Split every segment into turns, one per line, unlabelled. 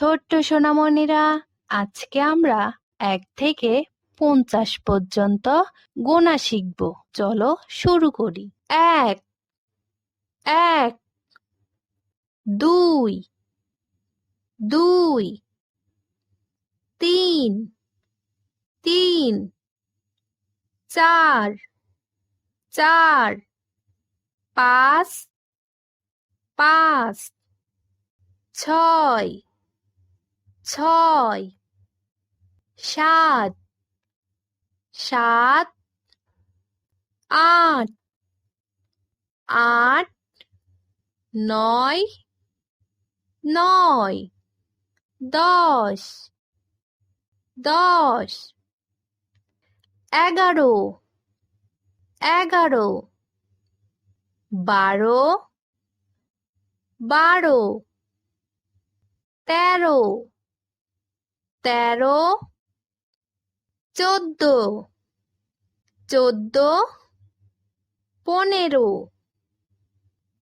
ছোট্ট সোনামণিরা, আজকে আমরা এক থেকে পঞ্চাশ পর্যন্ত গোনা শিখব। চলো শুরু করি। এক এক, দুই দুই, তিন তিন, চার চার, পাঁচ পাঁচ, ছয় ছয় সাত সাত আট আট নয় নয় দশ দশ এগারো এগারো বারো বারো তেরো তেরো চোদ্দ চোদ্দ পনেরো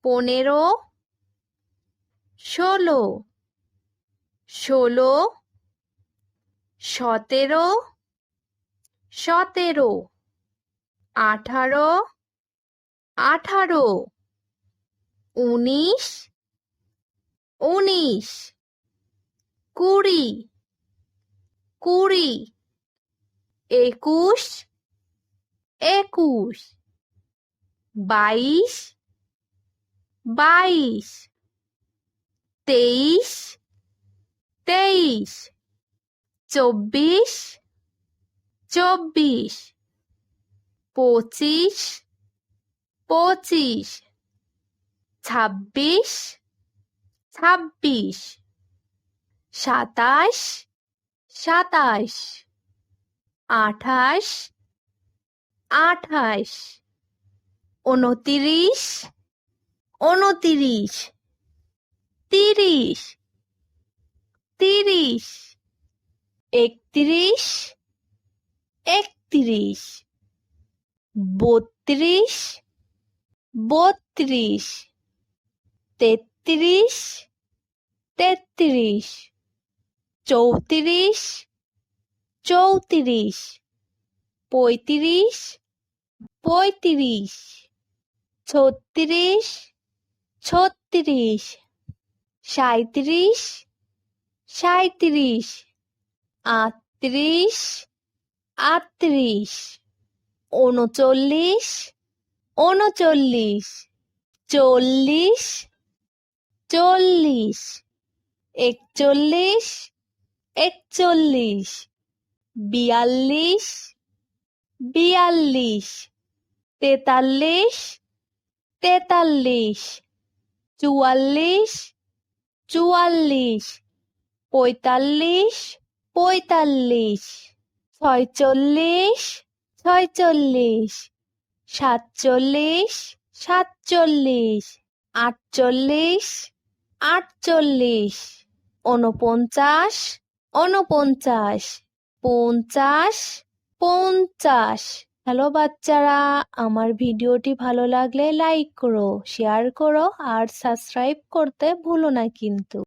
পনেরো ষোলো ষোলো সতেরো সতেরো আঠারো আঠারো উনিশ উনিশ কুড়ি কুড়ি একুশ একুশ বাইশ বাইশ তেইশ তেইশ চব্বিশ চব্বিশ পঁচিশ পঁচিশ ছাব্বিশ ছাব্বিশ সাতাশ সাতাশ আঠাশ আঠাশ উনতিরিশ উনতিরিশ তিরিশ তিরিশ একত্রিশ একত্রিশ বত্রিশ বত্রিশ তেত্রিশ তেত্রিশ। চৌত্রিশ চৌত্রিশ, পঁয়ত্রিশ পঁয়ত্রিশ, ছত্রিশ ছত্রিশ, সাঁইত্রিশ সাঁইত্রিশ, আটত্রিশ আটত্রিশ, উনচল্লিশ উনচল্লিশ, চল্লিশ চল্লিশ, একচল্লিশ একচল্লিশ, বিয়াল্লিশ বিয়াল্লিশ, তেতাল্লিশ তেতাল্লিশ, চুয়াল্লিশ চুয়াল্লিশ, পঁয়তাল্লিশ পঁয়তাল্লিশ, ছয়চল্লিশ ছয়চল্লিশ, সাতচল্লিশ সাতচল্লিশ, আটচল্লিশ আটচল্লিশ, ঊনপঞ্চাশ ঊনপঞ্চাশ, পঞ্চাশ পঞ্চাশ। হ্যালো বাচ্চারা, আমার ভিডিওটি ভালো লাগলে লাইক করো, শেয়ার করো আর সাবস্ক্রাইব করতে ভুলো না কিন্তু।